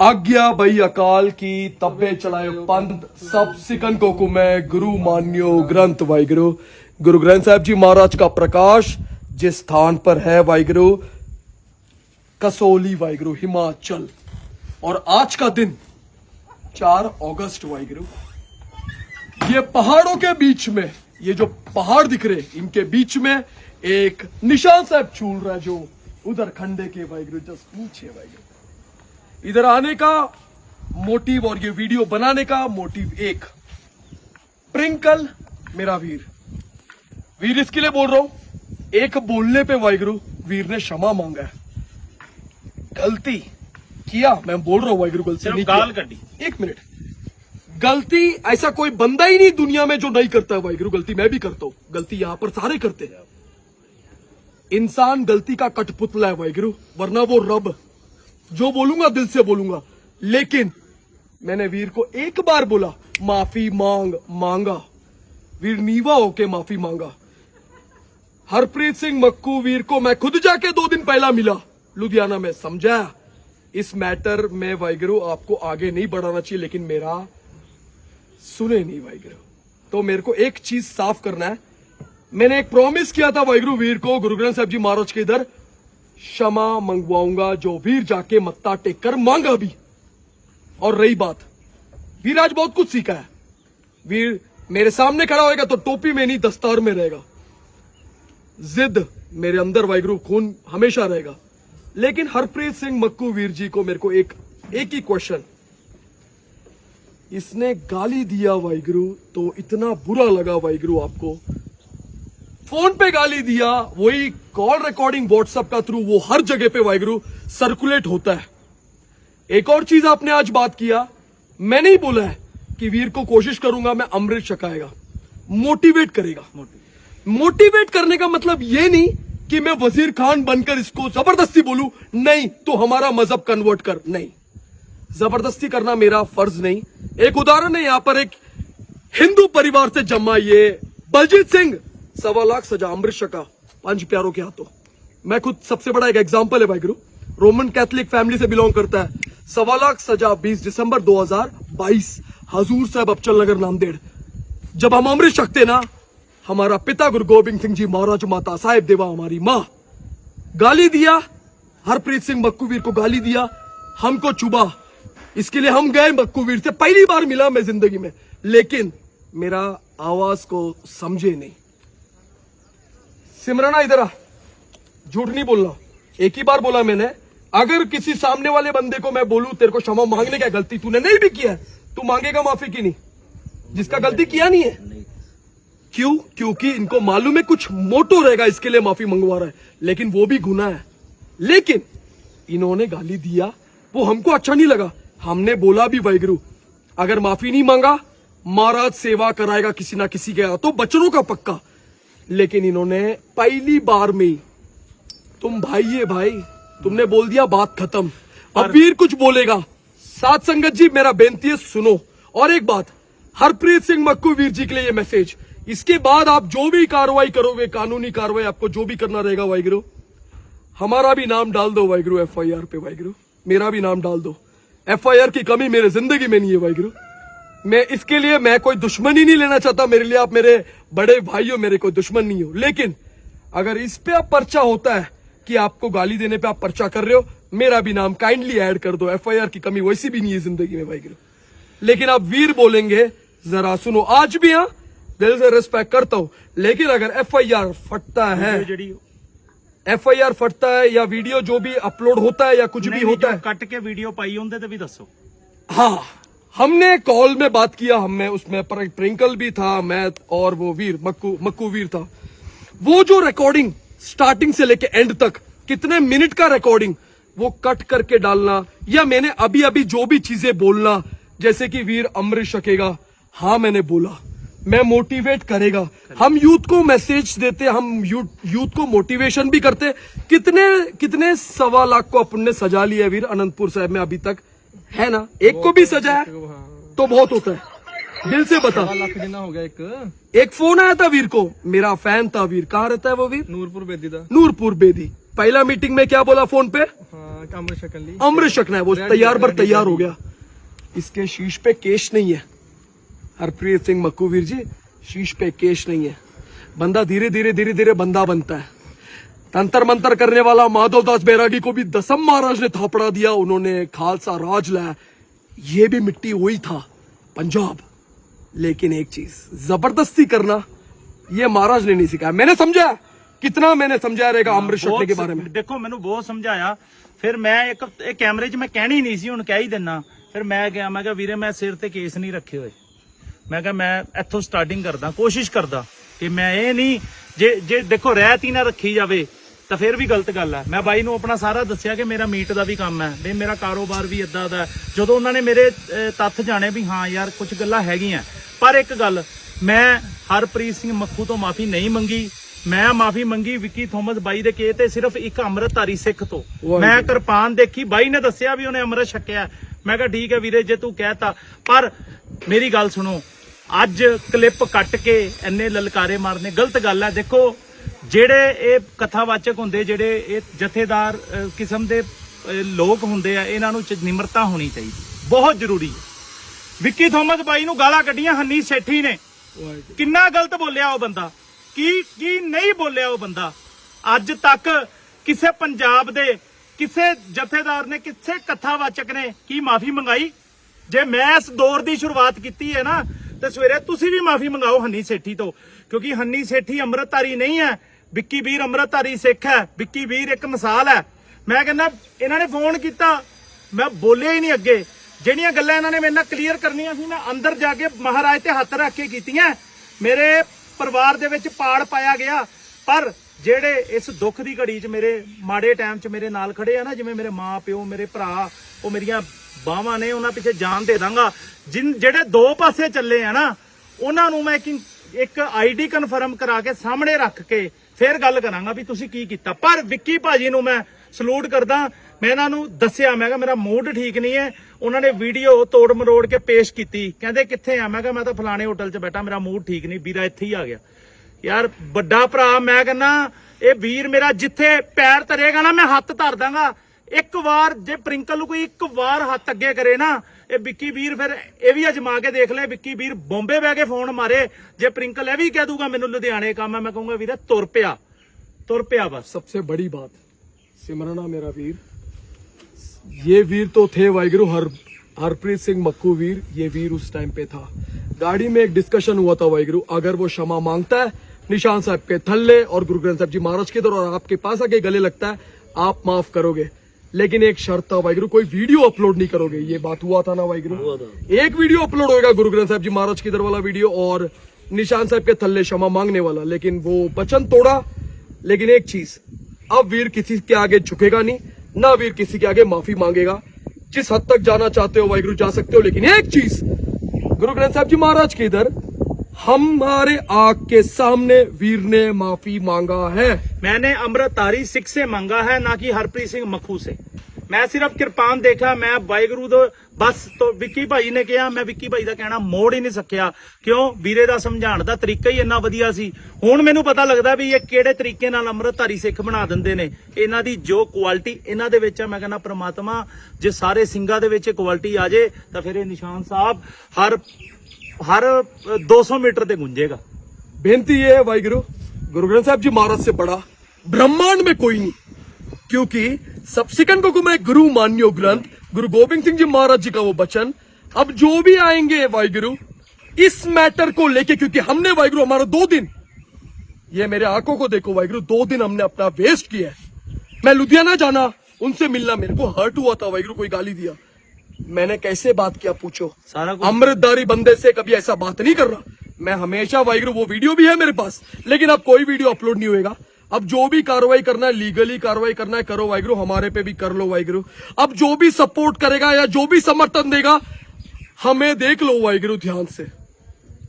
आज्ञा भई अकाल की, तब्बे चलायो पंथ। सब सिकन को कुमे गुरु मान्यो ग्रंथ, वाहिगुरु। गुरु ग्रंथ साहब जी महाराज का प्रकाश जिस स्थान पर है, वाहिगुरु, कसोली, वाहिगुरु, हिमाचल। और आज का दिन, चार अगस्त, वाहिगुरु। ये पहाड़ों के बीच में, ये जो पहाड़ दिख रहे, इनके बीच में एक निशान साहब चूल रहा है जो उधर खंडे के, वाहिगुरु, जस्ट पीछे, वाहिगुरु। इधर आने का मोटिव और ये वीडियो बनाने का मोटिव एक। प्रिंकल मेरा वीर। वीर इसके लिए बोल रहा हूँ एक बोलने पे वाहिगुरु वीर ने क्षमा मांगा है। गलती किया मैं बोल रहा हूँ वाहिगुरु गलती गाल। कड्डी। एक मिनट। गलती ऐसा कोई बंदा ही नहीं दुनिया में जो नहीं करता है वाहिगुरु गलती मैं भी करता हूँ। गलती यहाँ पर सारे करते हैं। इंसान गलती का कठपुतला है वाहिगुरु वरना वो रब जो बोलूँगा दिल से बोलूँगा। लेकिन मैंने वीर को एक बार बोला, माफ़ी मांग, मांगा। वीर नीवा होके माफ़ी मांगा। हरप्रीत सिंह मक्कू वीर को मैं खुद जाके दो दिन पहला मिला। लुधियाना में समझाया इस मैटर में वाहिगुरु आपको आगे नहीं बढ़ाना चाहिए, लेकिन मेरा सुने नहीं वाहिगुरु तो मेरे को एक चीज़ साफ़ करना है। मैंने एक प्रॉमिस किया था वाहिगुरु वीर को गुरु ग्रंथ साहब जी महाराज के इधर क्षमा मंगवाऊँगा जो वीर जाके मत्ता टेक कर मांगा भी। और रही बात, वीर आज बहुत कुछ सीखा है। वीर मेरे सामने खड़ा होएगा तो टोपी में नहीं, दस्तार में रहेगा। जिद मेरे अंदर वाइगुरु खून हमेशा रहेगा। लेकिन हरप्रीत सिंह मक्कू वीर जी को मेरे को एक एक ही क्वेश्चन इसने गाली दिया वाहिगुरु तो इतना बुरा लगा वाहिगुरु आपको। फ़ोन पे गाली दिया, वही कॉल रिकॉर्डिंग व्हाट्सएप का थ्रू वो हर जगह पे वाइगुरु सर्कुलेट होता है। एक और चीज़ आपने आज बात किया, मैंने ही बोला है कि वीर को कोशिश करूँगा मैं अमृत छकाएगा मोटिवेट करेगा। मोटिवेट करने का मतलब ये नहीं कि मैं वज़ीर खान बनकर इसको ज़बरदस्ती बोलू, नहीं तो हमारा मज़हब कन्वर्ट कर, नहीं। ज़बरदस्ती करना मेरा फ़र्ज़ नहीं। एक उदाहरण है, यहाँ पर एक हिंदू परिवार से जमा ये बलजीत सिंह। सवा लाख सजा अमृत शका पाँच प्यारों के हाथों। मैं खुद सबसे बड़ा एक एग्ज़ाम्पल है भाई गुरु रोमन कैथलिक फैमिली से बिलोंग करता है। सवा लाख सजा 20 दिसंबर 2022 हजूर साहब अबचल नगर नामदेड़। जब हम अमृत छकते ना, हमारा पिता गुरु गोबिंद सिंह जी महाराज माता साहेब देवा हमारी माँ। गाली दिया, हरप्रीत सिंह मक्कू वीर को गाली दिया, हमको चुबा। इसके लिए हम गए मक्कू वीर से, पहली बार मिला मैं ज़िंदगी में। लेकिन मेरा आवाज़ को समझे नहीं। सिमरना इधर आ। झूठ नहीं बोलना। एक ही बार बोला मैंने अगर किसी सामने वाले बंदे को मैं बोलू तेरे को क्षमा मांगने का गलती तूने नहीं भी किया है? तू मांगेगा माफ़ी की नहीं? जिसका गलती किया नहीं है? क्यों? क्योंकि इनको मालूम है कुछ मोटो रहेगा इसके लिए माफ़ी मंगवा रहा है। लेकिन वो भी गुना है। लेकिन इन्होंने गाली दिया वो हमको अच्छा नहीं लगा। हमने बोला भी वाहिगुरु अगर माफ़ी नहीं मांगा महाराज सेवा कराएगा किसी ना किसी के तो बचनों का पक्का। लेकिन इन्होंने पहली बार में तुम भाई है भाई तुमने बोल दिया बात खत्म। अब वीर कुछ बोलेगा। सात संगत जी मेरा बेनती है सुनो। और एक बात हरप्रीत सिंह मक्कू वीर जी के लिए ये मैसेज। इसके बाद आप जो भी कार्रवाई करोगे कानूनी कार्रवाई आपको जो भी करना रहेगा वाहिगुरु। हमारा भी नाम डाल दो वाहिगुरु एफ़ आई आर पे वाहिगुरु। मेरा भी नाम डाल दो। एफ़ आई आर की कमी मेरे ज़िंदगी में नहीं है वाहिगुरु। मैं इसके लिए मैं कोई दुश्मन ही नहीं लेना चाहता मेरे लिए। आप मेरे बड़े भाई हो मेरे कोई दुश्मन नहीं हो। लेकिन अगर इस पे आप पर्चा होता है कि आपको गाली देने पे आप पर्चा कर रहे हो मेरा भी नाम काइंडली ऐड कर दो। एफआईआर की कमी वैसी भी नहीं है ज़िंदगी में भाई लेकिन आप वीर बोलेंगे जरा सुनो आज भी हाँ दिल से रिस्पेक्ट करता हूँ। लेकिन अगर एफ़ आई आर फटता है एफ़ आई आर फटता है या वीडियो जो भी अपलोड होता है या कुछ भी होता है। कट के वीडियो पाई होंगे तो भी दसो। हाँ। हमने कॉल में बात किया हमें उसमें प्रिंकल भी था, मैं और वो वीर, मक्कू मक्कू वीर था। वो जो रिकॉर्डिंग स्टार्टिंग से लेके एंड तक, कितने मिनट का रिकॉर्डिंग वो कट करके डालना, या मैंने अभी अभी जो भी चीज़ें बोलना, जैसे कि वीर अमृत शकेगा हाँ मैंने बोला, मैं मोटिवेट करेगा। हम यूथ को मैसेज देते, हम यूथ को मोटिवेशन भी करते। कितने कितने सवा लाख को अपन ने सजा लिया वीर, अनंतपुर साहब में अभी तक। है ना? एक को भी सजा है तो बहुत होता है। दिल से बता। हो गया एक। एक फ़ोन आया था वीर को। मेरा फ़ैन था वीर। कहाँ रहता है वो वीर? नूरपुर बेदी था। नूरपुर बेदी। पहला मीटिंग में क्या बोला फ़ोन पे? हाँ, अमृत शकन अमृत शकन है वो तैयार पर तैयार हो गया। इसके शीश पे केश नहीं है। हरप्रीत सिंह मक्कू वीर जी शीश पे केश नहीं है। बंदा धीरे धीरे धीरे धीरे बंदा बनता है। तंत्र मंत्र करने वाला माधव दास बैरागी को भी दसम महाराज ने थापड़ा दिया उन्होंने खालसा राज लाया ये भी मिट्टी वही था पंजाब लेकिन एक चीज जबरदस्ती करना ये महाराज ने नहीं सिखाया मैंने समझा कितना मैंने समझाया रहेगा अमृत शकने के ਬਹੁਤ बारे में ਦੇਖੋ ਮੈਨੂੰ ਬਹੁਤ ਸਮਝਾਇਆ ਫਿਰ ਮੈਂ ਇੱਕ ਇਹ ਕੈਮਰੇ 'ਚ ਮੈਂ ਕਹਿਣੀ ਨਹੀਂ ਸੀ ਹੁਣ ਕਹਿ ਹੀ ਦਿੰਨਾ ਫਿਰ ਮੈਂ ਗਿਆ ਮੈਂ ਕਿਹਾ ਵੀਰੇ ਮੈਂ ਸਿਰ ਤੇ ਕੇਸ ਨਹੀਂ ਰੱਖੇ ਹੋਏ ਮੈਂ ਕਿਹਾ ਮੈਂ ਇੱਥੋਂ ਸਟਾਰਟਿੰਗ ਕਰਦਾ ਕੋਸ਼ਿਸ਼ ਕਰਦਾ ਕਿ ਮੈਂ ਇਹ ਨਹੀਂ ਜੇ ਜੇ ਦੇਖੋ ਰਹਿਤ ਹੀ ਨਾ ਰੱਖੀ ਜਾਵੇ ਤਾਂ ਫਿਰ ਵੀ ਗਲਤ ਗੱਲ ਹੈ ਮੈਂ ਬਾਈ ਨੂੰ ਆਪਣਾ ਸਾਰਾ ਦੱਸਿਆ ਕਿ ਮੇਰਾ ਮੀਟ ਦਾ ਵੀ ਕੰਮ ਹੈ ਵੀ ਮੇਰਾ ਕਾਰੋਬਾਰ ਵੀ ਇਦਾਂ ਦਾ। ਜਦੋਂ ਉਹਨਾਂ ਨੇ ਮੇਰੇ ਤੱਥ ਜਾਣੇ ਵੀ ਹਾਂ ਯਾਰ ਕੁਝ ਗੱਲਾਂ ਹੈਗੀਆਂ। ਪਰ ਇੱਕ ਗੱਲ ਮੈਂ ਹਰਪ੍ਰੀਤ ਸਿੰਘ ਮੱਖੂ ਤੋਂ ਮਾਫੀ ਨਹੀਂ ਮੰਗੀ। ਮੈਂ ਮਾਫੀ ਮੰਗੀ ਵਿੱਕੀ ਥੋਮਸ ਬਾਈ ਦੇ ਕੇ ਤੇ ਸਿਰਫ ਇੱਕ ਅੰਮ੍ਰਿਤਧਾਰੀ ਸਿੱਖ ਤੋਂ। ਮੈਂ ਕਿਰਪਾਨ ਦੇਖੀ। ਬਾਈ ਨੇ ਦੱਸਿਆ ਵੀ ਉਹਨੇ ਅੰਮ੍ਰਿਤ ਛਕਿਆ। ਮੈਂ ਕਿਹਾ ਠੀਕ ਹੈ ਵੀਰੇ ਜੇ ਤੂੰ ਕਹਿਤਾ ਪਰ ਮੇਰੀ ਗੱਲ ਸੁਣੋ ਅੱਜ ਕਲਿੱਪ ਕੱਟ ਕੇ ਇੰਨੇ ਲਲਕਾਰੇ ਮਾਰਨੇ ਗਲਤ ਗੱਲ ਹੈ ਦੇਖੋ ਜਿਹੜੇ ਇਹ ਕਥਾਵਾਚਕ ਹੁੰਦੇ ਜਿਹੜੇ ਇਹ ਜਥੇਦਾਰ ਕਿਸਮ ਦੇ ਲੋਕ ਹੁੰਦੇ ਆ ਇਹਨਾਂ ਨੂੰ ਨਿਮਰਤਾ ਹੋਣੀ ਚਾਹੀਦੀ। ਬਹੁਤ ਜ਼ਰੂਰੀ ਹੈ। ਵਿੱਕੀ ਥੋਮਸ ਬਾਈ ਨੂੰ ਗਾਲਾਂ ਕੱਢੀਆਂ ਹੰਨੀ ਸੇਠੀ ਨੇ। ਕਿੰਨਾ ਗਲਤ ਬੋਲਿਆ ਉਹ ਬੰਦਾ। ਕੀ ਕੀ ਨਹੀਂ ਬੋਲਿਆ ਉਹ ਬੰਦਾ। ਅੱਜ ਤੱਕ ਕਿਸੇ ਪੰਜਾਬ ਦੇ ਕਿਸੇ ਜਥੇਦਾਰ ਨੇ ਕਿਸੇ ਕਥਾਵਾਚਕ ਨੇ ਕੀ ਮਾਫੀ ਮੰਗਾਈ? ਜੇ ਮੈਂ ਇਸ ਦੌਰ ਦੀ ਸ਼ੁਰੂਆਤ ਕੀਤੀ ਹੈ ਨਾ ਤੇ ਸਵੇਰੇ ਤੁਸੀਂ ਵੀ ਮਾਫੀ ਮੰਗਾਓ ਹੰਨੀ ਸੇਠੀ ਤੋਂ, ਕਿਉਂਕਿ ਹੰਨੀ ਸੇਠੀ ਅੰਮ੍ਰਿਤਧਾਰੀ ਨਹੀਂ ਹੈ, ਵਿੱਕੀ ਵੀਰ ਅੰਮ੍ਰਿਤਧਾਰੀ ਸਿੱਖ ਹੈ, ਵਿੱਕੀ ਵੀਰ ਇੱਕ ਮਿਸਾਲ ਹੈ। ਮੈਂ ਕਹਿੰਦਾ, ਇਹਨਾਂ ਨੇ ਫੋਨ ਕੀਤਾ, ਮੈਂ ਬੋਲਿਆ ਹੀ ਨਹੀਂ ਅੱਗੇ। ਜਿਹੜੀਆਂ ਗੱਲਾਂ ਇਹਨਾਂ ਨੇ ਮੇਰੇ ਨਾਲ ਕਲੀਅਰ ਕਰਨੀਆਂ ਸੀ, ਮੈਂ ਅੰਦਰ ਜਾ ਕੇ ਮਹਾਰਾਜ ਤੇ ਹੱਥ ਰੱਖ ਕੇ ਕੀਤੀਆਂ। ਮੇਰੇ ਪਰਿਵਾਰ ਦੇ ਵਿੱਚ ਪਾੜ ਪਾਇਆ ਗਿਆ, ਪਰ ਜਿਹੜੇ ਇਸ ਦੁੱਖ ਦੀ ਘੜੀ 'ਚ ਮੇਰੇ ਮਾੜੇ ਟਾਈਮ 'ਚ ਮੇਰੇ ਨਾਲ ਖੜੇ ਆ ਨਾ, ਜਿਵੇਂ ਮੇਰੇ ਮਾਂ ਪਿਓ ਮੇਰੇ ਭਰਾ, ਉਹ ਮੇਰੀਆਂ ਬਾਹਾਂ ਨੇ ਉਹਨਾਂ ਪਿੱਛੇ ਜਾਨ ਦੇ ਦਾਂਗਾ। ਜਿਨ ਜਿਹੜੇ ਦੋ ਪਾਸੇ ਚੱਲੇ ਆ ਨਾ, ਉਹਨਾਂ ਨੂੰ ਮੈਂ ਇੱਕ ਇੱਕ ਆਈਡੀ ਕਨਫਰਮ ਕਰਾ ਕੇ ਸਾਹਮਣੇ ਰੱਖ ਕੇ ਫਿਰ ਗੱਲ ਕਰਾਂਗਾ ਵੀ ਤੁਸੀਂ ਕੀ ਕੀਤਾ। ਪਰ ਵਿੱਕੀ ਭਾਜੀ ਨੂੰ ਮੈਂ ਸਲੂਟ ਕਰਦਾ, ਮੈਂ ਇਹਨਾਂ ਨੂੰ ਦੱਸਿਆ, ਮੈਂ ਕਿਹਾ ਮੇਰਾ ਮੂਡ ਠੀਕ ਨਹੀਂ ਹੈ। ਉਹਨਾਂ ਨੇ ਵੀਡੀਓ ਤੋੜ ਮਰੋੜ ਕੇ ਪੇਸ਼ ਕੀਤੀ। ਕਹਿੰਦੇ, ਕਿੱਥੇ ਆ? ਮੈਂ ਕਿਹਾ, ਮੈਂ ਤਾਂ ਫਲਾਣੇ ਹੋਟਲ 'ਚ ਬੈਠਾ, ਮੇਰਾ ਮੂਡ ਠੀਕ ਨਹੀਂ, ਵੀਰਾ ਇੱਥੇ ਹੀ ਆ ਗਿਆ। ਯਾਰ, ਵੱਡਾ ਭਰਾ, ਮੈਂ ਕਹਿੰਦਾ, ਇਹ ਵੀਰ ਮੇਰਾ ਜਿੱਥੇ ਪੈਰ ਧਰੇਗਾ ਨਾ, ਮੈਂ ਹੱਥ ਧਰ ਦਾਂਗਾ। ਇੱਕ ਵਾਰ ਜੇ ਪ੍ਰਿੰਕਲ ਨੂੰ ਕੋਈ ਇੱਕ ਵਾਰ ਹੱਥ ਅੱਗੇ ਕਰੇ ਨਾ ਇਹ ਵਿੱਕੀ ਵੀਰ ਫਿਰ ਇਹ ਵੀ ਅਜਮਾ ਕੇ ਦੇਖ ਲੈ ਵਿੱਕੀ ਵੀਰ ਬੰਬੇ ਬਹਿ ਕੇ ਫੋਨ ਮਾਰੇ ਜੇ ਪ੍ਰਿੰਕਲ ਇਹ ਵੀ ਕਹਿ ਦੂਗਾ ਮੈਨੂੰ ਲੁਧਿਆਣੇ ਕੰਮ ਹੈ ਮੈਂ ਕਹੂੰਗਾ ਵੀਰੇ ਤੁਰ ਪਿਆ ਤੁਰ ਪਿਆ ਬਸ सबसे बड़ी बात सिमरना मेरा वीर ये वीर तो थे वाहिगुरु हर हरप्रीत सिंह मक्कू वीर ये वीर उस टाइम पे था गाड़ी में एक डिस्कशन हुआ था वाहिगुरु अगर वो क्षमा मांगता है निशान साहब के थल्ले और गुरु ग्रंथ साहब जी महाराज के दौर और आपके पास आके गले लगता है आप माफ करोगे लेकिन एक शर्त था वाहिगुरु कोई वीडियो अपलोड नहीं करोगे। ये बात हुआ था ना वाहिगुरु। एक वीडियो अपलोड होगा गुरु ग्रंथ साहब जी महाराज की दर वाला वीडियो और निशान साहब के थल्ले क्षमा मांगने वाला। लेकिन वो वचन तोड़ा। लेकिन एक चीज़ अब वीर किसी के आगे झुकेगा नहीं ना वीर किसी के आगे माफ़ी मांगेगा। जिस हद तक जाना चाहते हो वाहिगुरु जा सकते हो। लेकिन एक चीज़ गुरु ग्रंथ साहब जी महाराज के इधर हमारे आग के सामने वीर ने माफी मांगा है मैंने अमृतधारी सिख से मांगा है ना कि हरप्रीत सिंह मखू से ਮੈਂ ਸਿਰਫ ਕਿਰਪਾਨ ਦੇਖਿਆ ਮੈਂ ਵਾਹਿਗੁਰੂ ਦੇ ਬਸ ਤੋਂ ਵਿੱਕੀ ਭਾਈ ਨੇ ਕਿਹਾ ਮੈਂ ਵਿੱਕੀ ਭਾਈ ਦਾ ਕਹਿਣਾ ਮੋੜ ਹੀ ਨਹੀਂ ਸਕਿਆ ਕਿਉਂ ਵੀਰੇ ਦਾ ਸਮਝਾਉਣ ਦਾ ਤਰੀਕਾ ਹੀ ਇੰਨਾ ਵਧੀਆ ਸੀ ਹੁਣ ਮੈਨੂੰ ਪਤਾ ਲੱਗਦਾ ਵੀ ਇਹ ਕਿਹੜੇ ਤਰੀਕੇ ਨਾਲ ਅੰਮ੍ਰਿਤਧਾਰੀ ਸਿੱਖ ਬਣਾ ਦਿੰਦੇ ਨੇ ਇਹਨਾਂ ਦੀ ਜੋ ਕੁਆਲਿਟੀ ਇਹਨਾਂ ਦੇ ਵਿੱਚ ਆ ਮੈਂ ਕਹਿੰਦਾ ਪ੍ਰਮਾਤਮਾ ਜੇ ਸਾਰੇ ਸਿੰਘਾਂ ਦੇ ਵਿੱਚ ਕੁਆਲਿਟੀ ਆ ਜੇ ਤਾਂ ਫਿਰ ਇਹ ਨਿਸ਼ਾਨ ਸਾਹਿਬ ਹਰ हर 200 मीटर ते गुंजेगा। बेनती है वाहिगुरु, गुरु ग्रंथ साहब जी महाराज से बड़ा ब्रह्मांड में कोई नहीं, क्योंकि सबसिकंड को मैं गुरु मान्यो ग्रंथ, गुरु गोविंद सिंह जी महाराज जी का वो बचन अब जो भी आएँगे वाहिगुरु, इस मैटर को लेके, क्योंकि हमने वाहिगुरु हमारा दो दिन, ये मेरे आँखों को देखो वाहिगुरु, दो दिन हमने अपना वेस्ट किया है। मैं लुधियाना जाना, उनसे मिलना मेरे को हर्ट हुआ था, वाहिगुरु, कोई गाली दिया। मैंने कैसे बात किया पूछो। सारा अमृतधारी बंदे से कभी ऐसा बात नहीं कर रहा मैं हमेशा वाहिगुरु वो वीडियो भी है मेरे पास लेकिन अब कोई वीडियो अपलोड नहीं होगा अब जो भी कार्रवाई करना है लीगली कार्रवाई करना है करो वाहिगुरु हमारे पे भी कर लो वाहिगुरु अब जो भी सपोर्ट करेगा या जो भी समर्थन देगा हमें देख लो वाहिगुरु ध्यान से।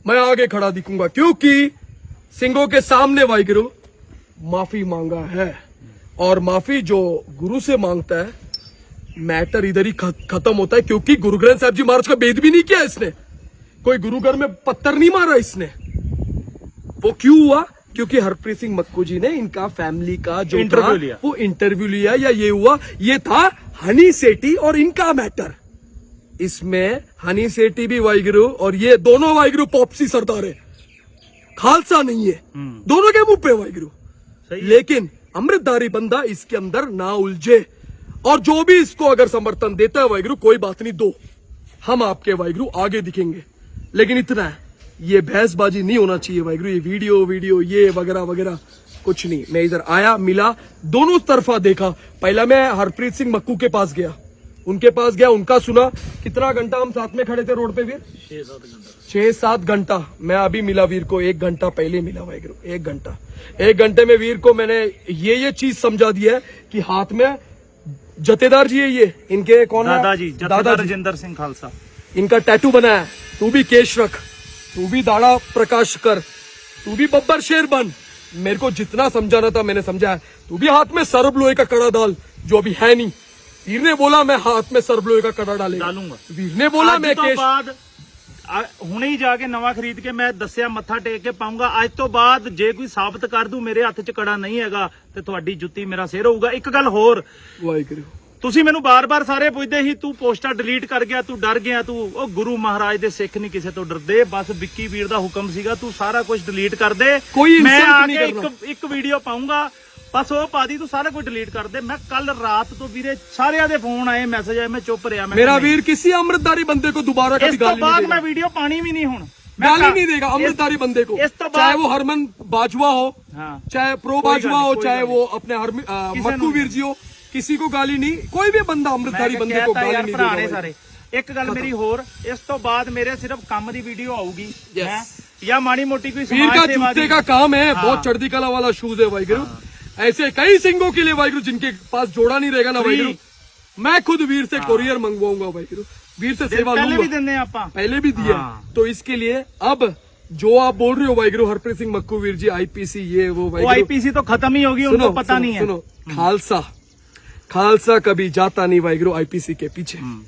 मैं आगे खड़ा दिखूँगा क्योंकि सिंगों के सामने वाहिगुरु माफ़ी मांगा है। और माफ़ी जो गुरु से माँगता है मैटर इधर ही खत्म होता है क्योंकि गुरु ग्रंथ साहब जी महाराज का भेद भी नहीं किया इसने। कोई गुरु घर में पत्थर नहीं मारा इसने। वो क्यों हुआ? क्योंकि हरप्रीत सिंह मक्कू जी ने इनका फैमिली का जो इंटरव्यू लिया। वो इंटरव्यू लिया या ये हुआ ये था हनी सेठी और इनका मैटर इसमें हनी सेठी भी वाइगुरु और ये दोनों वाइगुरु पॉपसी सरदार है। खालसा नहीं है। हम्म। दोनों के मुँह पे वाइगुरु। लेकिन अमृतधारी बंदा इसके अंदर ना उलझे। और जो भी इसको अगर समर्थन देता है वाइगुरु कोई बात नहीं, दो। हम आपके वाइगुरु आगे दिखेंगे। लेकिन इतना है, ये बहसबाजी नहीं होना चाहिए वाइगुरु ये वीडियो वीडियो, ये वगैरह वगैरह, कुछ नहीं। मैं इधर आया, मिला, दोनों तरफा देखा। पहला मैं हरप्रीत सिंह मक्कू के पास गया। उनके पास गया, उनका सुना, कितना घंटा हम साथ में खड़े थे रोड पे वीर? छह सात घंटा। मैं अभी मिला वीर को, एक घंटा पहले मिला वाइगुरु एक घंटा। एक घंटे में वीर को मैंने ये ये चीज़ समझा दिया है कि हाथ में जतेदार जी है ये। इनके कौन दादाजी दादा राजेंद्र सिंह खालसा। इनका टैटू बना है। तू भी केश रख। तू भी दाड़ा प्रकाश कर। तू भी बब्बर शेर बन। मेरे को जितना समझाना था मैंने समझाया तू भी हाथ में सरब लोहे का कड़ा डाल जो अभी है नहीं। वीर ने बोला मैं हाथ में सरब लोहे का कड़ा डालूँगा। वीर ने बोला मैं तो केश ਹੁਣੇ ਹੀ ਜਾ ਕੇ ਨਵਾਂ ਖਰੀਦ ਕੇ ਮੈਂ ਦੱਸਿਆ ਮੱਥਾ ਟੇਕ ਕੇ ਪਾਉਂਗਾ। ਅੱਜ ਤੋਂ ਬਾਅਦ ਜੇ ਕੋਈ ਸਾਬਤ ਕਰ ਦੂ ਮੇਰੇ ਹੱਥ 'ਚ ਕੜਾ ਨਹੀਂ ਹੈਗਾ ਤੇ ਤੁਹਾਡੀ ਜੁੱਤੀ ਮੇਰਾ ਸਿਰ ਹੋਊਗਾ। ਇੱਕ ਗੱਲ ਹੋਰ। ਵਾਹਿਗੁਰੂ। ਤੁਸੀਂ ਮੈਨੂੰ ਬਾਰ-ਬਾਰ ਸਾਰੇ ਪੁੱਛਦੇ ਸੀ ਤੂੰ ਪੋਸਟਾਂ ਡਿਲੀਟ ਕਰ ਗਿਆ ਤੂੰ ਡਰ ਗਿਆ ਤੂੰ ਉਹ ਗੁਰੂ ਮਹਾਰਾਜ ਦੇ ਸਿੱਖ ਨਹੀਂ ਕਿਸੇ ਤੋਂ ਡਰਦੇ। ਬਸ ਵਿੱਕੀ ਵੀਰ ਦਾ ਹੁਕਮ ਸੀਗਾ ਤੂੰ ਸਾਰਾ ਕੁਝ ਡਿਲੀਟ ਕਰ ਦੇ। ਕੋਈ ਮੈਂ insult ਆ ਨਹੀਂ ਕਰਨਾ। ਇੱਕ ਇੱਕ ਵੀਡੀਓ ਪਾਉਂਗਾ ਬਸ ਉਹ ਪਾ ਦੀ ਤੂੰ ਸਾਰਾ ਕੁਝ ਡਿਲੀਟ ਕਰ ਦੇ ਮੈਂ ਕੱਲ ਰਾਤ ਤੋਂ ਵੀਰੇ ਸਾਰਿਆਂ ਦੇ ਫੋਨ ਆਏ ਮੈਸੇਜ ਆਏ ਮੈਂ ਚੁੱਪ ਰਿਹਾ ਮੈਂ मेरा ਕਿਹਾ नहीं। वीर किसी अमृतधारी बंदे को दोबारा ਇਸ कभी ਤੋਂ गाली नहीं ਬਾਅਦ देगा ਮੈਂ ਵੀਡੀਓ ਪਾਣੀ ਵੀ ਨਹੀਂ ਹੁਣ ਮੈਂ गाली कहा- नहीं देगा इस- अमृतधारी बंदे को इस तो चाहे बाद- वो हरमन बाजवा हो हाँ चाहे प्रो कोई बाजवा गाली, हो कोई चाहे गाली। वो अपने हरम- अ, किसी मक्कू ने- वीर जी हो किसी को गाली नहीं कोई भी बंदा ਮੈਂ अमृतधारी ਕਿਹਾ बंदे को ਕਹਿਤਾ गाली ਯਾਰ नहीं ਭਰਾ ਨੇ देगा ਸਾਰੇ ਇੱਕ ਗੱਲ ਮੇਰੀ ਹੋਰ ਇਸ ਤੋਂ ਬਾਅਦ ਮੇਰੇ ਸਿਰਫ ਕੰਮ ਦੀ ਵੀਡੀਓ ਆਊਗੀ Yes. ਹੈਂ? ਜਾਂ ਮਾੜੀ ਮੋਟੀ ਕੋਈ वीर ਸਮਾਜ का ਸੇਵਾ जूते ਦੀ का काम है हाँ। बहुत चढ़ती कला वाला शूज है वाहिगुरु ऐसे कई सिंगों के लिए वाहिगुरु जिनके पास जोड़ा नहीं रहेगा ना वाइगुरु मैं खुद वीर से हाँ। कोरियर मंगवाऊँगा वाहिगुरु। वीर से सेवा लूँगा। पहले भी दिया हाँ। तो इसके लिए अब जो आप बोल रहे हो वाहिगुरु हरप्रीत सिंह मक्कू वीर जी आईपीसी ये वो आईपीसी तो खत्म ही होगी उनको पता नहीं है। सुनो। हम्म। खालसा। खालसा कभी जाता नहीं वाहिगुरु आईपीसी के पीछे। हम्म।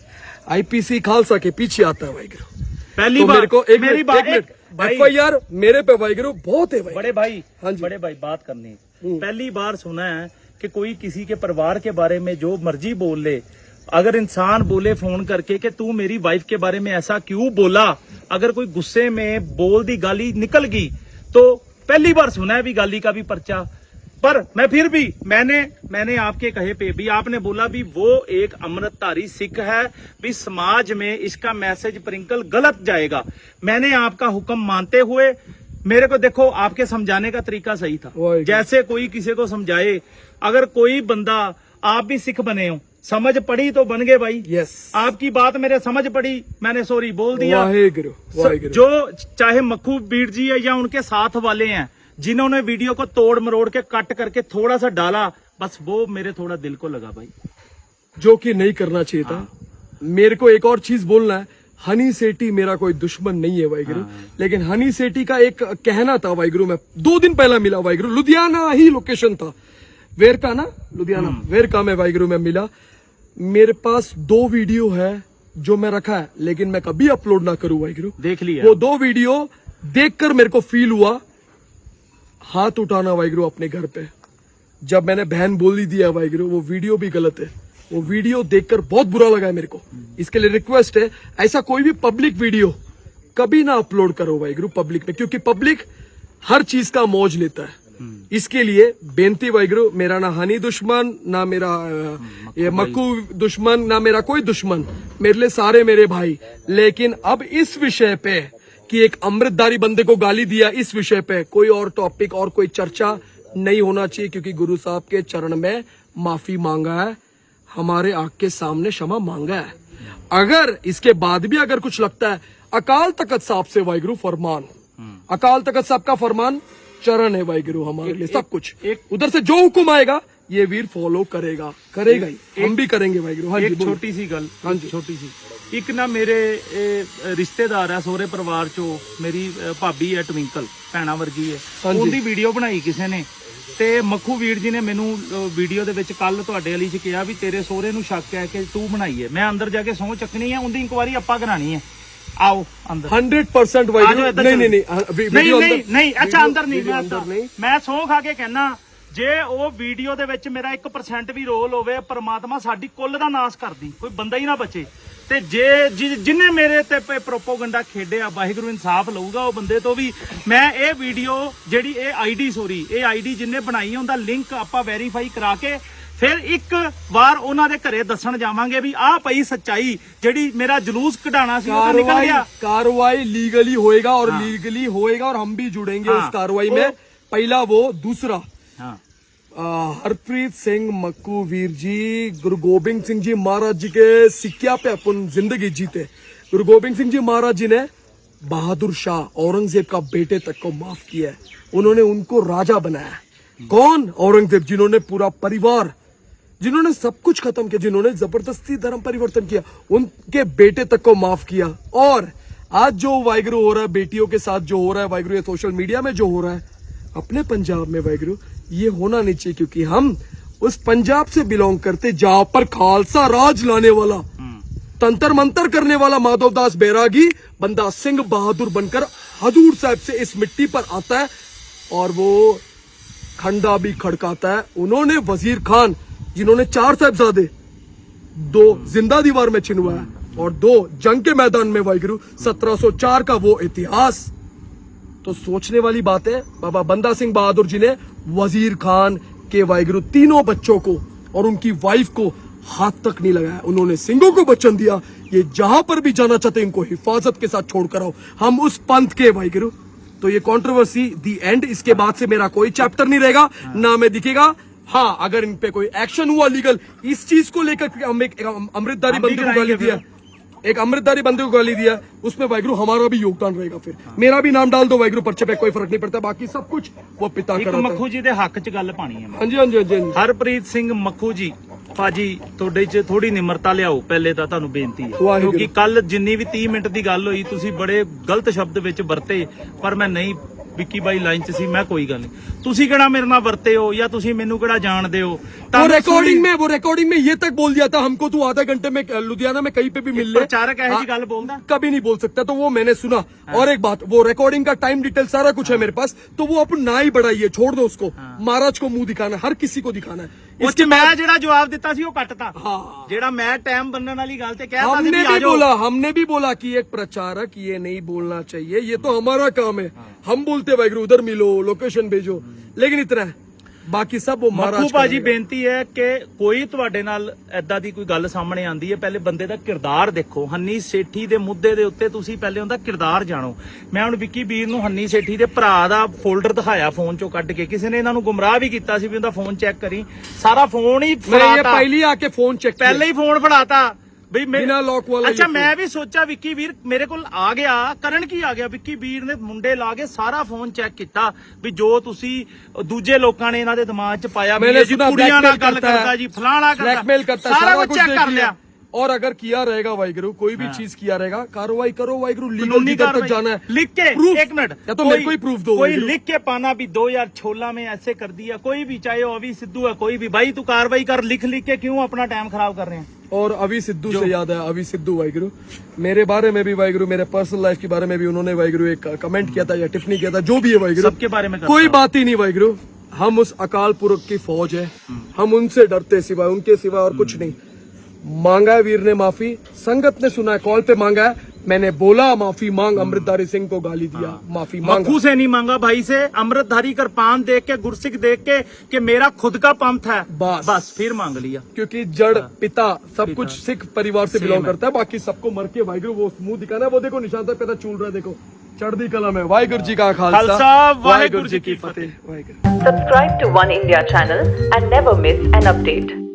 आईपीसी खालसा के पीछे आता है वाहिगुरु। पहली तो बार को एक मेरी बात मिनट। भाई। यार मेरे पे वाहिगुरु बहुत है बड़े भाई हाँ जी। बड़े भाई बात करनी है। पहली बार सुना है कि कोई किसी के परिवार के बारे में जो मर्ज़ी बोल ले, अगर इंसान बोले फ़ोन करके कि तू मेरी वाइफ के बारे में ऐसा क्यों बोला, अगर कोई गुस्से में बोल दी गाली निकल गई तो पहली बार सुना है भी गाली का भी पर्चा। पर मैं फिर भी, मैंने मैंने आपके कहे पे भी, आपने बोला भी वो एक अमृतधारी सिख है, भी समाज में इसका मैसेज प्रिंकल गलत जाएगा। मैंने आपका हुक्म मानते हुए मेरे को देखो आपके समझाने का तरीका सही था। जैसे कोई किसी को समझाए अगर कोई बंदा आप भी सिख बने हो समझ पड़ी तो बन गए भाई। यस आपकी बात मेरे समझ पड़ी मैंने सॉरी बोल दिया। वाहिगुरु वाहिगुरु। जो चाहे मक्खू बीर जी है या उनके साथ वाले हैं जिन्होंने वीडियो को तोड़ मरोड़ के कट करके थोड़ा सा डाला बस वो मेरे थोड़ा दिल को लगा भाई। जो कि नहीं करना चाहिए था। मेरे को एक और चीज़ बोलना है हनी सेठी मेरा कोई दुश्मन नहीं है वाहिगुरु लेकिन हनी सेठी का एक कहना था वाहिगुरु मैं दो दिन पहला मिला वाहिगुरु लुधियाना ही लोकेशन था। वेरका ना? लुधियाना। वेरका में वाहिगुरु में मिला। मेरे पास दो वीडियो है जो मैं रखा है लेकिन मैं कभी अपलोड ना करूँ वाहिगुरु देख लिया। वो दो वीडियो देखकर मेरे को फील हुआ हाथ उठाना वाहिगुरु अपने घर पे। जब मैंने बहन बोली दिया वाहिगुरु वो वीडियो भी गलत है। वो वीडियो देखकर बहुत बुरा लगा है मेरे को। इसके लिए रिक्वेस्ट है ऐसा कोई भी पब्लिक वीडियो कभी ना अपलोड करो वाहिगुरु पब्लिक में क्योंकि पब्लिक हर चीज़ का मौज लेता है। इसके लिए बेनती वाहिगुरु मेरा ना हनी दुश्मन ना मेरा ये मक्कू दुश्मन ना मेरा कोई दुश्मन मेरे लिए सारे मेरे भाई। लेकिन अब इस विषय पे कि एक अमृतधारी बंदे को गाली दिया इस विषय पे कोई और टॉपिक और कोई चर्चा नहीं होना चाहिए क्योंकि गुरु साहब के चरण में माफ़ी मांगा है। हमारे आंख के सामने क्षमा मांगा है अगर इसके बाद भी अगर कुछ लगता है अकाल तखत साहब से वाहिगुरु फरमान अकाल तखत साहब का फरमान चरण है वाहिगुरु हमारे लिए सब कुछ एक- उधर से जो हुक्म आएगा ये वीर फॉलो करेगा करेगा ही हम भी करेंगे वाहिगुरु हाँ जी ਇੱਕ बोलो। ਛੋਟੀ ਸੀ ਗੱਲ हाँ जी। ਛੋਟੀ ਸੀ ਇੱਕ ਨਾ ਮੇਰੇ ਇਹ, ਰਿਸ਼ਤੇਦਾਰ ਆ ਸਹੁਰੇ ਪਰਿਵਾਰ ਚੋਂ ਮੇਰੀ ਅ, ਭਾਬੀ ਹੈ ਟਵਿੰਕਲ ਭੈਣਾ ਵਰਗੀ ਹੈ ਹਾਂਜੀ। ਉਹਦੀ ਵੀਡੀਓ ਬਣਾਈ ਕਿਸੇ ਨੇ ਤੇ ਮੱਖੂ ਵੀਰ ਜੀ ਨੇ ਮੈਨੂੰ ਵੀਡੀਓ ਦੇ ਵਿੱਚ ਕੱਲ ਤੁਹਾਡੇ ਵਾਲੀ 'ਚ ਕਿਹਾ ਵੀ ਤੇਰੇ ਸਹੁਰੇ ਨੂੰ ਸ਼ੱਕ ਹੈ ਕਿ ਤੂੰ ਬਣਾਈ ਮੈਂ ਅੰਦਰ ਜਾ ਕੇ ਸਹੁੰ ਚੱਕਣੀ ਹੈ ਉਹਦੀ ਇਨਕੁਆਰੀ ਆਪਾਂ ਕਰਾਣੀ ਹੈ ਆਓ ਅੰਦਰ। 100% ਵਾਈ ਨਹੀਂ ਨਹੀਂ ਨਹੀਂ ਨਹੀਂ ਨਹੀਂ ਨਹੀਂ ਅੱਛਾ ਅੰਦਰ ਨਹੀਂ ਮੈਂ ਮੈਂ ਸਹੁੰ ਖਾ ਕੇ ਕਹਿਣਾ ਜੇ ਉਹ ਵੀਡੀਓ ਦੇ ਵਿੱਚ ਮੇਰਾ 1% ਵੀ ਰੋਲ ਹੋਵੇ ਪਰਮਾਤਮਾ ਸਾਡੀ ਕੁੱਲ ਦਾ ਨਾਸ ਕਰਦੀ ਕੋਈ ਬੰਦਾ ਹੀ ਨਾ ਬਚੇ। ਤੇ ਜੇ ਜਿਨੇ ਮੇਰੇ ਤੇ ਪ੍ਰੋਪੋਗੰਡਾ ਖੇਡਿਆ ਵਾਹਿਗੁਰੂ ਇਨਸਾਫ ਲਊਗਾ ਉਹ ਬੰਦੇ ਤੋਂ ਵੀ ਮੈਂ ਇਹ ਵੀਡੀਓ ਜਿਹੜੀ ਇਹ ਆਈਡੀ ਸੋਰੀ ਇਹ ਆਈਡੀ ਜਿਨੇ ਬਣਾਈ ਹੁੰਦਾ ਲਿੰਕ ਆਪਾਂ ਵੈਰੀਫਾਈ ਕਰਾ ਕੇ ਫਿਰ ਇੱਕ ਵਾਰ ਉਹਨਾਂ ਦੇ ਘਰੇ ਦੱਸਣ ਜਾਵਾਂਗੇ ਵੀ ਆਹ ਪਈ ਸੱਚਾਈ ਜਿਹੜੀ ਮੇਰਾ ਜਲੂਸ ਕਢਾਣਾ ਸੀ ਉਹ ਨਿਕਲ ਗਿਆ। ਕਾਰਵਾਈ ਲੀਗਲੀ ਹੋਏਗਾ ਔਰ ਲੀਗਲੀ ਹੋਏਗਾ ਔਰ ਹਮ ਵੀ ਜੁੜेंगे ਉਸ ਕਾਰਵਾਈ ਮੇਂ। ਪਹਿਲਾ ਉਹ ਦੂਸਰਾ। हाँ हरप्रीत सिंह, मक्कू वीर जी, गुरु गोबिंद सिंह जी महाराज जी के सिक्या पे अपन ज़िंदगी जीते। गुरु गोबिंद सिंह जी महाराज जी ने बहादुर शाह औरंगज़ेब का बेटे तक को माफ़ किया है। उन्होंने उनको राजा बनाया कौन? औरंगज़ेब, जिन्होंने पूरा परिवार, जिन्होंने सब कुछ खत्म किया, जिन्होंने ज़बरदस्ती धर्म परिवर्तन किया, उनके बेटे तक को माफ़ किया। और आज जो वाइगरू हो रहा है, बेटियों के साथ जो हो रहा है वाइगरू सोशल मीडिया में जो हो रहा है, अपने पंजाब में वाइगरू ये होना नहीं चाहिए क्योंकि हम उस पंजाब से बिलोंग करते जहाँ पर खालसा राज लाने वाला तंत्र मंत्र करने वाला माधव दास बैरागी बंदा सिंह बहादुर बनकर हजूर साहब से इस मिट्टी पर आता है और वो खंडा भी खड़काता है। उन्होंने वज़ीर खान जिन्होंने चार साहबजादे दो ज़िंदा दीवार में छिनवाया और दो जंग के मैदान में वाहिगुरु 1704 का वो इतिहास। तो सोचने वाली बात है बाबा बंदा सिंह बहादुर जी ने वज़ीर खान के वाहिगुरु तीनों बच्चों को और उनकी वाइफ को हाथ तक नहीं लगाया। उन्होंने सिंहों को वचन दिया ये जहाँ पर भी जाना चाहते इनको हिफाजत के साथ छोड़कर आओ। हम उस पंथ के वाहिगुरु तो ये कंट्रोवर्सी दी एंड इसके बाद से मेरा कोई चैप्टर नहीं रहेगा ना मैं दिखेगा। हाँ अगर इन पे कोई एक्शन हुआ लीगल इस चीज़ को लेकर हम एक अमृतधारी बंदे को गाली दिया। एक अमृतधारी बंदे को गाली दिया उसमें वाइगुरु हमारा भी योगदान रहेगा फिर मेरा भी नाम डाल दो वाइगुरु पर्चे पे कोई फर्क नहीं पड़ता बाकी सब कुछ वो पिता ਇੱਕ कराता है ਮੱਖੂ ਜੀ ਦੇ ਹੱਕ 'ਚ ਗੱਲ ਪਾਣੀ ਹੈ ਮੈਂ। हाँ जी हाँ जी हाँ जी हाँ जी। ਹਰਪ੍ਰੀਤ ਸਿੰਘ ਮੱਖੂ ਜੀ ਭਾਜੀ ਤੁਹਾਡੇ 'ਚ ਥੋੜੀ ਨਿਮਰਤਾ ਲਿਆਓ ਪਹਿਲੇ ਤਾਂ ਤੁਹਾਨੂੰ ਬੇਨਤੀ ਹੈ ਵਾਹਿਗੁਰੂ। ਕਿਉਂਕਿ ਕੱਲ ਜਿੰਨੀ ਵੀ 30 ਮਿੰਟ ਦੀ ਗੱਲ ਹੋਈ ਤੁਸੀਂ ਬੜੇ ਗਲਤ ਸ਼ਬਦ ਵਿੱਚ ਵਰਤੇ ਪਰ ਮੈਂ ਨਹੀਂ ਵਿੱਕੀ ਬਾਈ ਲਾਈਨ 'ਚ ਸੀ ਮੈਂ ਕੋਈ ਗੱਲ ਨਹੀਂ ਤੁਸੀਂ ਕਿਹੜਾ ਮੇਰੇ ਨਾਲ ਵਰਤੇ ਹੋ ਜਾਂ ਤੁਸੀਂ ਮੈਨੂੰ ਕਿਹੜਾ ਜਾਣਦੇ ਹੋ वो ਤੁਹਾਨੂੰ रिकॉर्डिंग ਸੁਣੀ- में वो रिकॉर्डिंग में ये तक बोल दिया था हमको तू आधा घंटे में लुधियाना में कहीं पे भी मिल ले ਪ੍ਰਚਾਰਕ ਇਹੋ हाँ, ਜੀ ਗੱਲ ਬੋਲਦਾ कभी नहीं बोल सकता तो वो मैंने सुना और एक बात वो रिकॉर्डिंग का टाइम डिटेल सारा कुछ है मेरे पास तो वो अपन ना ही बढ़ाइए छोड़ दो उसको महाराज को मुंह दिखाना है, हर किसी को दिखाना है ਉਸ 'ਚ ਮੈਂ ਜਿਹੜਾ ਜਵਾਬ ਦਿੱਤਾ ਸੀ ਉਹ ਕੱਟਤਾ ਹਾਂ। ਜਿਹੜਾ ਮੈਂ ਟਾਈਮ ਬੰਨਣ ਵਾਲੀ ਗੱਲ ਤੇ ਕਹਿਤਾ ਸੀ हमने ਵੀ ਆ भी ਜਾਓ बोला हमने भी बोला कि एक प्रचारक ये नहीं बोलना चाहिए ये तो हमारा काम है हम बोलते वाइगुरु उधर मिलो लोकेशन भेजो लेकिन इतना है ਬਾਕੀ ਸਭ ਉਹ ਮਹਾਰਾਜ ਮੱਖੂ ਭਾਜੀ ਬੇਨਤੀ ਹੈ ਕਿ ਕੋਈ ਤੁਹਾਡੇ ਨਾਲ ਐਦਾਂ ਦੀ ਕੋਈ ਗੱਲ ਸਾਹਮਣੇ ਆਂਦੀ ਹੈ ਪਹਿਲੇ ਬੰਦੇ ਦਾ ਕਿਰਦਾਰ ਦੇਖੋ। ਹੰਨੀ ਸੇਠੀ ਦੇ ਮੁੱਦੇ ਦੇ ਉੱਤੇ ਤੁਸੀਂ ਪਹਿਲੇ ਉਹਦਾ ਕਿਰਦਾਰ ਜਾਣੋ। ਮੈਂ ਹੁਣ ਵਿੱਕੀ ਵੀਰ ਨੂੰ ਹੰਨੀ ਸੇਠੀ ਦੇ ਭਰਾ ਦਾ ਫੋਲਡਰ ਦਿਖਾਇਆ ਫੋਨ ਚੋਂ ਕੱਢ ਕੇ। ਕਿਸੇ ਨੇ ਇਹਨਾਂ ਨੂੰ ਗੁੰਮਰਾਹ ਵੀ ਕੀਤਾ ਸੀ ਵੀ ਉਹਦਾ ਫੋਨ ਚੈੱਕ ਕਰੀ। ਸਾਰਾ ਫੋਨ ਹੀ ਮੇਰੇ ਇਹ ਪਹਿਲੀ ਆ ਕੇ ਫੋਨ ਚੈੱਕ ਪਹਿਲੇ ਹੀ ਫੋਨ ਫੜਾਤਾ। ਬਈ ਮੈਂ ਬਿਨਾ ਲੋਕ ਵਾਲਾ ਅੱਛਾ ਮੈਂ ਵੀ ਸੋਚਿਆ ਵਿੱਕੀ ਵੀਰ ਮੇਰੇ ਕੋਲ ਆ ਗਿਆ ਕਰਨ ਕੀ ਆ ਗਿਆ? ਵਿੱਕੀ ਵੀਰ ਨੇ ਮੁੰਡੇ ਲਾ ਕੇ ਸਾਰਾ ਫੋਨ ਚੈੱਕ ਕੀਤਾ ਵੀ ਜੋ ਤੁਸੀਂ ਦੂਜੇ ਲੋਕਾਂ ਨੇ ਇਹਨਾਂ ਦੇ ਦਿਮਾਗ 'ਚ ਪਾਇਆ ਵੀ ਕੁੜੀਆਂ ਨਾਲ ਗੱਲ ਕਰਦਾ ਜੀ ਫਲਾਣਾ ਕਰਦਾ। ਸਾਰਾ ਕੁਝ ਚੈੱਕ ਕਰ ਲਿਆ। और अगर किया रहेगा वाइगुरु कोई भी हाँ। चीज़ किया रहेगा कार्रवाई करो वाइगुरु लीगल जिधर तक जाना है। लिख के प्रूफ एक मिनट। या तो मेरे को ही प्रूफ दो कोई लिख के पाना भी 2016 में ऐसे कर दिया कोई भी चाहे अभी सिद्धू है कोई भी। भाई तू कार्रवाई कर लिख लिख के क्यों अपना टाइम खराब कर रहे हैं? और अभी सिद्धू से याद है अभी सिद्धू वाइगुरु मेरे बारे में भी वाइगुरु मेरे पर्सनल लाइफ के बारे में भी उन्होंने वाइगुरु एक कमेंट किया था या टिप्पणी किया था जो भी है वाइगुरु सबके बारे में कोई बात ही नहीं वाइगुरु हम उस अकाल पुरख की फौज है। हम उनसे डरते सिवाय उनके सिवाय और कुछ नहीं। मांगा है वीर ने माफ़ी। संगत ने सुना है कॉल पे मांगा है। मैंने बोला माफ़ी मांग। अमृतधारी सिंह को गाली दिया। माफ़ी मांगा। मक्खू से नहीं मांगा भाई से। अमृतधारी कृपान देख के गुरसिख देख के कि मेरा खुद का पंथ है। बस। बस फिर मांग लिया। क्योंकि जड़ पिता सब पिता। कुछ सिख परिवार से बिलोंग करता है। बाकी सबको मर के वाहिगुरु वो मुँह दिखाना। है वो देखो निशान तक पता चूल रहा है देखो। चढ़दी कलम है वाहिगुरु जी का खालसा। खालसा, वाहिगुरु जी की फतेह। Waheguru. Subscribe to One India channel and never miss an update.